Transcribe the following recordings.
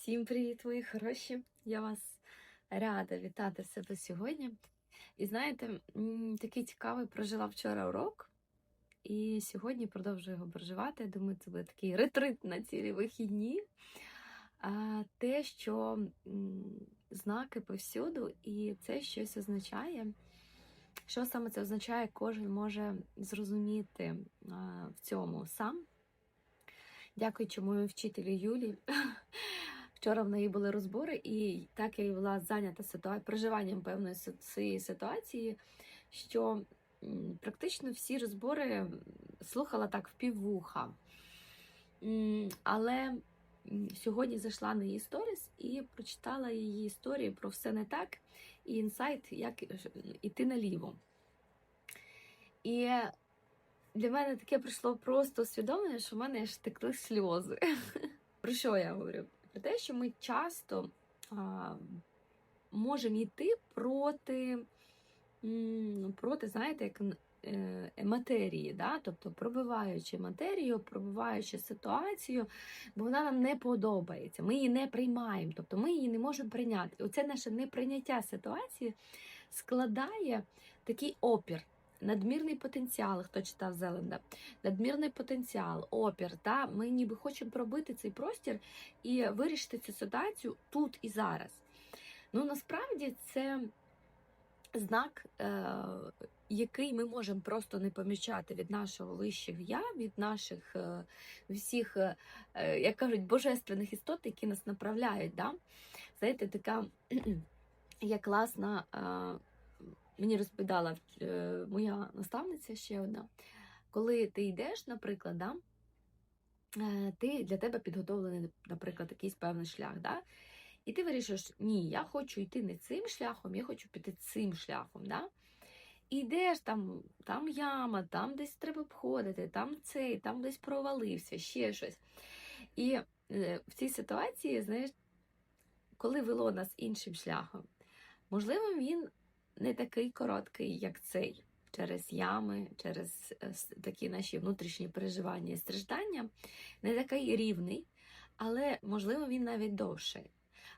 Всім привіт, мої хороші! Я вас рада вітати в себе сьогодні. І знаєте, такий цікавий прожила вчора урок, і сьогодні продовжую його проживати. Я думаю, це буде такий ретрит на цілі вихідні. Те, що знаки повсюду, і це щось означає. Що саме це означає, кожен може зрозуміти в цьому сам. Дякуючи моєму вчителю Юлі. Вчора в неї були розбори, і так я була зайнята ситуацією, проживанням певної цієї ситуації, що практично всі розбори слухала так впіввуха. М, Але сьогодні зайшла на її сторіс і прочитала її історію про все не так, і інсайт, як іти наліво. І для мене таке прийшло просто усвідомлення, що в мене аж текли сльози. Про що я говорю? Про те, що ми часто а, можемо йти проти, проти, знаєте, як е, матерії, да? тобто пробиваючи матерію, пробиваючи ситуацію, бо вона нам не подобається. Ми її не приймаємо, тобто ми її не можемо прийняти. Оце наше неприйняття ситуації складає такий опір. Надмірний потенціал, хто читав Зеленда, надмірний потенціал, опір. Та? Ми ніби хочемо пробити цей простір і вирішити цю ситуацію тут і зараз. Ну насправді це знак, е, який ми можемо просто не помічати від нашого вищого я, від наших е, всіх, е, е, як кажуть, божественних істот, які нас направляють. Да? Знаєте, така є класна. Мені розповідала е, моя наставниця ще одна. Коли ти йдеш, наприклад, да, е, ти для тебе підготовлений, наприклад, якийсь певний шлях. Да? І ти вирішиш, ні, я хочу йти не цим шляхом, я хочу піти цим шляхом. Да? І йдеш там, там яма, там десь треба обходити, там цей, там десь провалився, ще щось. І е, в цій ситуації, знаєш, коли вело нас іншим шляхом, можливо, він не такий короткий, як цей, через ями, через е, такі наші внутрішні переживання і страждання, не такий рівний, але можливо він навіть довший.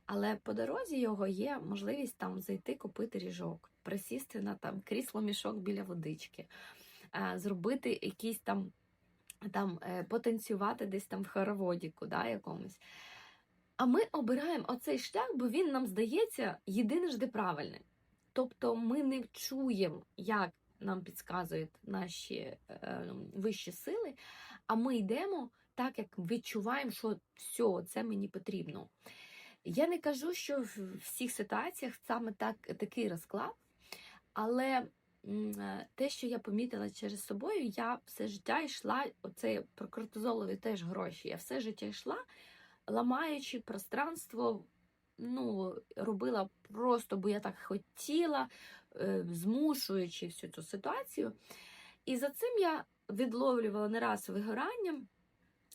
Але по дорозі його є можливість там зайти купити ріжок, присісти на там крісло мішок біля водички, е, зробити якийсь там, там е, потанцювати десь там в хороводіку, да, якомусь. А ми обираємо оцей шлях, бо він нам здається єдиножди правильним. Тобто ми не чуємо, як нам підказують наші е, вищі сили, а ми йдемо так, як відчуваємо, що все, це мені потрібно. Я не кажу, що в всіх ситуаціях саме так, такий розклад, але е, те, що я помітила через собою, я все життя йшла, оце про кортизолові теж гроші. Я все життя йшла, ламаючи пространство, ну, робила просто, бо я так хотіла, е, змушуючи всю цю ситуацію. І за цим я відловлювала не раз вигорання.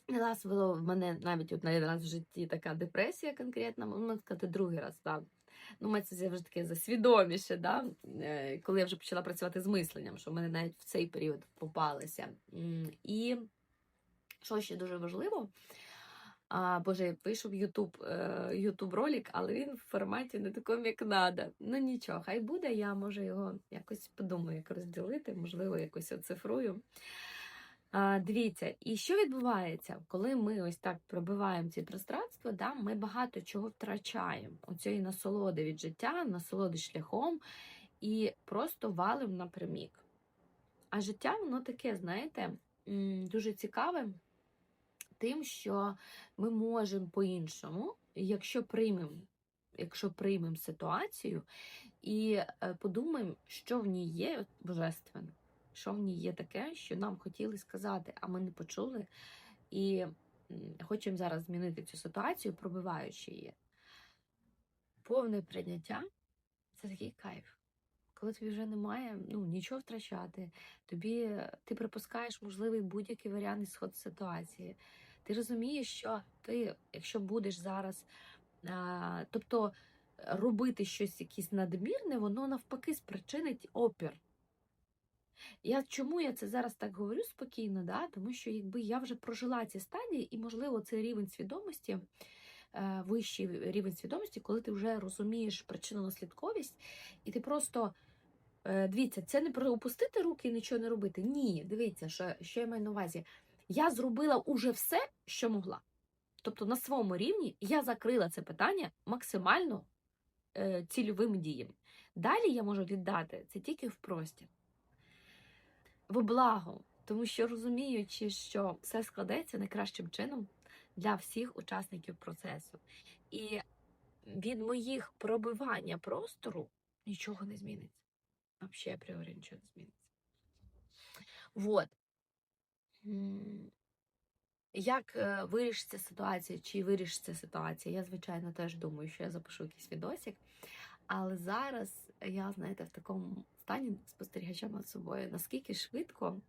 Не раз було в мене навіть один раз в житті така депресія конкретна, можна сказати, другий раз. Да. Ну, це вже таке засвідоміше, да? е, коли я вже почала працювати з мисленням, що в мене навіть в цей період попалося. М, І що ще дуже важливо, а, Боже, вийшов Ютуб е, Ютуб ролик, але він в форматі не такому, як надо. Ну нічого, хай буде, я може його якось подумаю, як розділити, можливо, якось оцифрую. А, дивіться, і що відбувається, коли ми ось так пробиваємо ці пространства, да, ми багато чого втрачаємо. Оцієї насолоди від життя, насолоди шляхом і просто валимо напрямік. А життя, воно таке, знаєте, дуже цікаве тим, що ми можемо по-іншому, якщо приймемо, якщо приймемо ситуацію і е, подумаємо, що в ній є божественне, що в ній є таке, що нам хотіли сказати, а ми не почули. І хочемо зараз змінити цю ситуацію, пробиваючи її. Повне прийняття це такий кайф. Коли тобі вже немає ну, нічого втрачати, тобі ти припускаєш можливий будь-який варіант ісход ситуації. Ти розумієш, що ти, якщо будеш зараз, а, тобто робити щось якесь надмірне, воно навпаки спричинить опір. Я чому я це зараз так говорю спокійно? Да? Тому що якби я вже прожила ці стадії, і, можливо, цей рівень свідомості е, вищий рівень свідомості, коли ти вже розумієш причинно-наслідковість, і ти просто е, дивіться, це не про опустити руки і нічого не робити. Ні, дивіться, що, що я маю на увазі. Я зробила уже все, що могла. Тобто на своєму рівні я закрила це питання максимально е, цільовими діями. Далі я можу віддати це тільки в простір. В благо, тому що розуміючи, що все складеться найкращим чином для всіх учасників процесу. І від моїх пробивання простору нічого не зміниться. Взагалі, апріорі нічого не зміниться. Вот. Як е, вирішиться ситуація, чи вирішиться ситуація? Я, звичайно, теж думаю, що я запишу якийсь відосик. Але зараз я, знаєте, в такому стані спостерігача над собою, наскільки швидко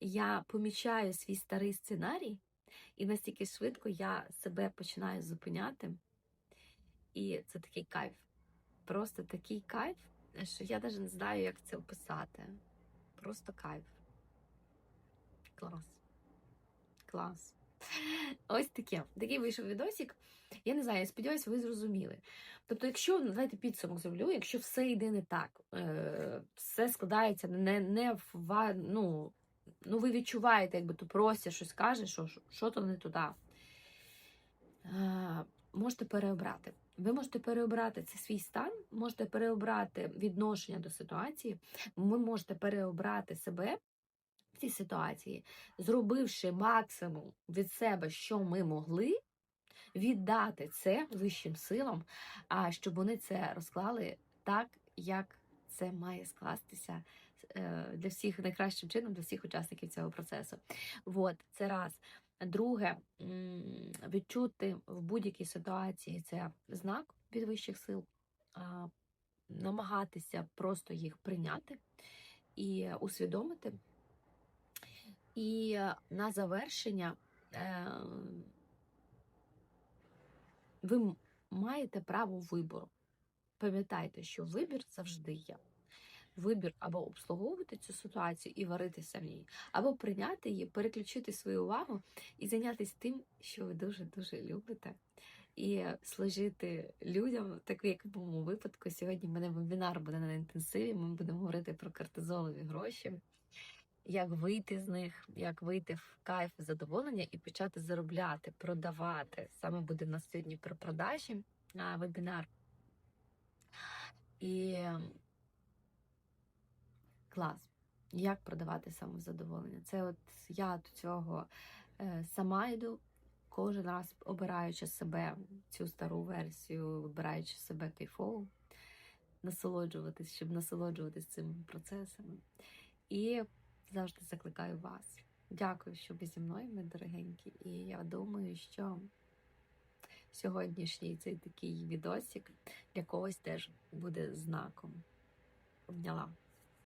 я помічаю свій старий сценарій, і настільки швидко я себе починаю зупиняти. І це такий кайф. Просто такий кайф, що я навіть не знаю, як це описати. Просто кайф. Клас. Клас. Ось таке. Такий вийшов відосик. Я не знаю, я сподіваюся, ви зрозуміли. Тобто, якщо давайте підсумок зроблю, якщо все йде не так, е, все складається не, не в ну, ну ви відчуваєте, якби то простір щось каже, що, що, то не туди. Можете переобрати. Ви можете переобрати це свій стан, можете переобрати відношення до ситуації, ви можете переобрати себе цій ситуації, зробивши максимум від себе, що ми могли, віддати це вищим силам, а щоб вони це розклали так, як це має скластися е, для всіх найкращим чином, для всіх учасників цього процесу. От, це раз. Друге, відчути в будь-якій ситуації це знак від вищих сил, намагатися просто їх прийняти і усвідомити. І е, на завершення е, ви маєте право вибору. Пам'ятайте, що вибір завжди є. Вибір або обслуговувати цю ситуацію і варитися в ній, або прийняти її, переключити свою увагу і зайнятися тим, що ви дуже-дуже любите, і служити людям, так як в моєму випадку. Сьогодні в мене вебінар буде на інтенсиві. Ми будемо говорити про кортизолові гроші, як вийти з них, як вийти в кайф задоволення і почати заробляти, продавати. Саме буде на сьогодні про продажі а, вебінар. І ем, клас. Як продавати самозадоволення? Це от я до цього е, сама йду, кожен раз обираючи себе, цю стару версію, вибираючи себе кайфово, насолоджуватись, щоб насолоджуватись цими процесами. І завжди закликаю вас. Дякую, що ви зі мною, мої дорогенькі. І я думаю, що сьогоднішній цей такий відосик для когось теж буде знаком. Обняла.